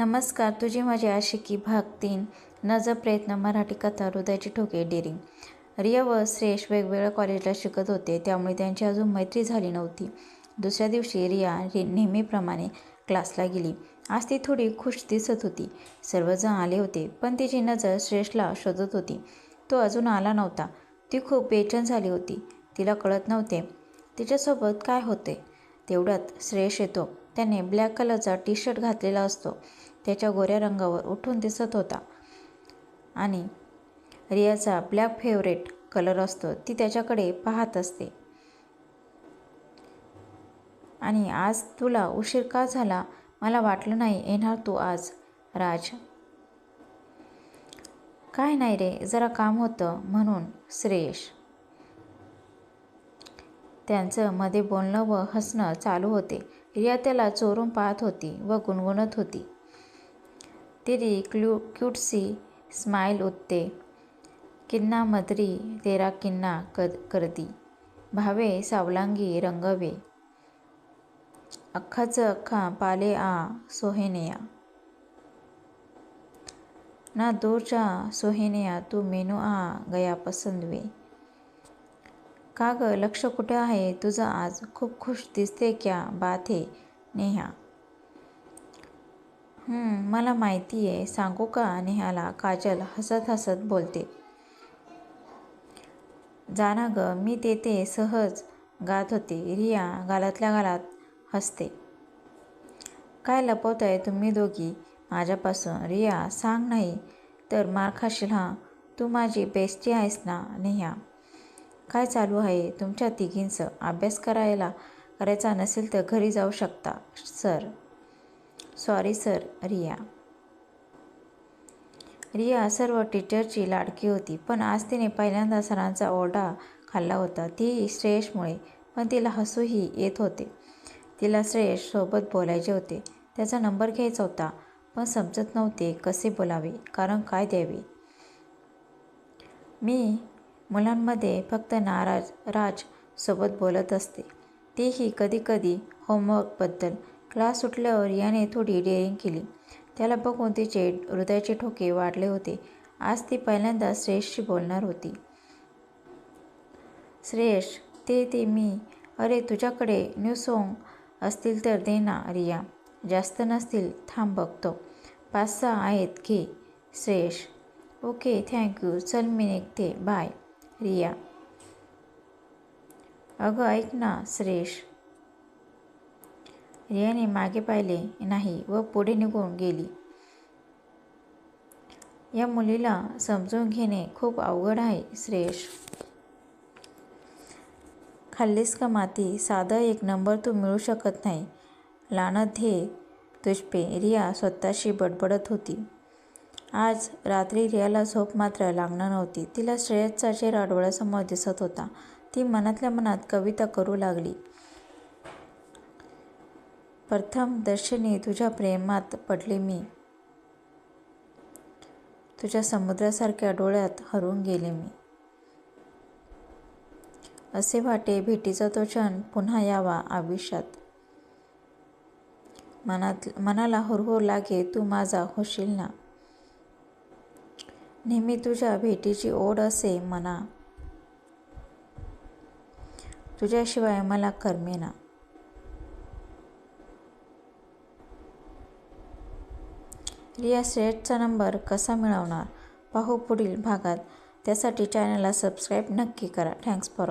नमस्कार तुझी माझी आशिकी भाग तीन नज प्रयत्न मराठी कथा हृदयाची ठोके डेरिंग रिया व श्रेष वेगवेगळ्या कॉलेजला शिकत होते त्यामुळे त्यांची अजून मैत्री झाली नव्हती. दुसऱ्या दिवशी रिया रि नेहमीप्रमाणे क्लासला गेली. आज ती थोडी खुश दिसत होती. सर्वजण आले होते पण तिची नजर श्रेषला शोधत होती. तो अजून आला नव्हता. ती खूप बेचैन झाली होती. तिला कळत नव्हते तिच्यासोबत काय होते? तेवढ्यात श्रेयश येतो. त्याने ब्लॅक कलरचा टी शर्ट घातलेला असतो. त्याच्या गोऱ्या रंगावर उठून दिसत होता. आणि रियाचा ब्लॅक फेवरेट कलर असतो ती त्याच्याकडे पाहत असते. आणि आज तुला उशीर का झाला? मला वाटलं नाही येणार तू आज राज. काय नाही रे जरा काम होतं म्हणून श्रेयश त्यांचं मध्ये बोलणं व हसणं चालू होते. रिया त्याला चोरून पाहत होती व गुणगुणत होती. तेरी क्लू क्यूटसी स्माईल उत्ते किन्ना मदरी तेरा किन्ना कद करदी. भावे सावलांगी रंगवे. अख्खाच अख्खा पाले आ सोहेनेया ना दूरच्या सोहेनेया तू मेनू आ गया पसंदवे का ग लक्ष कुठे आहे? तुझं आज खूप खुश दिसते क्या बात हे नेहा. मला माहिती आहे. सांगू का? नेहाला काजल हसत हसत बोलते. जाना ग मी तेथे सहज गात होते. रिया गालातल्या गालात हसते. काय लपवत आहे तुम्ही दोघी? माझ्यापासून. रिया सांग नाही तर मार खाशील हां? तू माझी बेस्टी आहेस ना नेहा? काय चालू आहे तुमच्या तिघींचं? अभ्यास करायला करायचा नसेल तर घरी जाऊ शकता sir. Sorry sir. Riya. Riya सर्व टीचरची लाडकी होती पण आज तिने पहिल्यांदा सरांचा ओरडा खाल्ला होता. ती श्रेयशमुळे पण तिला हसूही येत होते. तिला श्रेयश सोबत बोलायचे होते. त्याचा नंबर घ्यायचा होता पण समजत नव्हते कसे बोलावे कारण काय द्यावे. मी मुलांमध्ये फक्त नाराज राज सोबत बोलत असते. तेही कधीकधी होमवर्कबद्दल क्लास सुटल्यावर याने थोडी डेअरिंग केली. त्याला बघून तिचे हृदयाचे ठोके वाढले होते. आज ती पहिल्यांदा श्रेयसशी बोलणार होती. श्रेयश ते ते मी. अरे तुझ्याकडे न्यू सॉन्ग असतील तर दे ना रिया. जास्त नसतील थांब बघतो. पाच सहा आहेत घे. श्रेयश ओके थँक्यू चल मी निघते. बाय. रिया. अगं ऐक ना श्रेयश रियाने मागे पाहिले नाही व पुढे निघून गेली. या मुलीला समजून घेणे खूप अवघड आहे श्रेष खाल्लीस का माती? साधं एक नंबर तू मिळू शकत नाही. लानत हे तुझपे. रिया स्वतःशी बडबडत होती. आज रात्री रियाला झोप मात्र लागणार नव्हती. तिला श्रेयसचा चेहरा डोळ्यासमोर दिसत होता. ती मनातल्या मनात कविता करू लागली. प्रथम दर्शनी तुझ्या प्रेमात पडले मी. तुझ्या समुद्रासारख्या डोळ्यात हरवून गेले मी. असे वाटे भेटीचा तो क्षण पुन्हा यावा आयुष्यात. मनात मनाला हुरहुर लागे तू माझा होशील ना? नेहमी तुझ्या भेटीची ओढ असे मना तुझ्याशिवाय मला करमेना रिया श्रेष्ठचा नंबर कसा मिळवणार? पाहू पुढील भागात. त्यासाठी चॅनलला सबस्क्राईब नक्की करा. Thanks for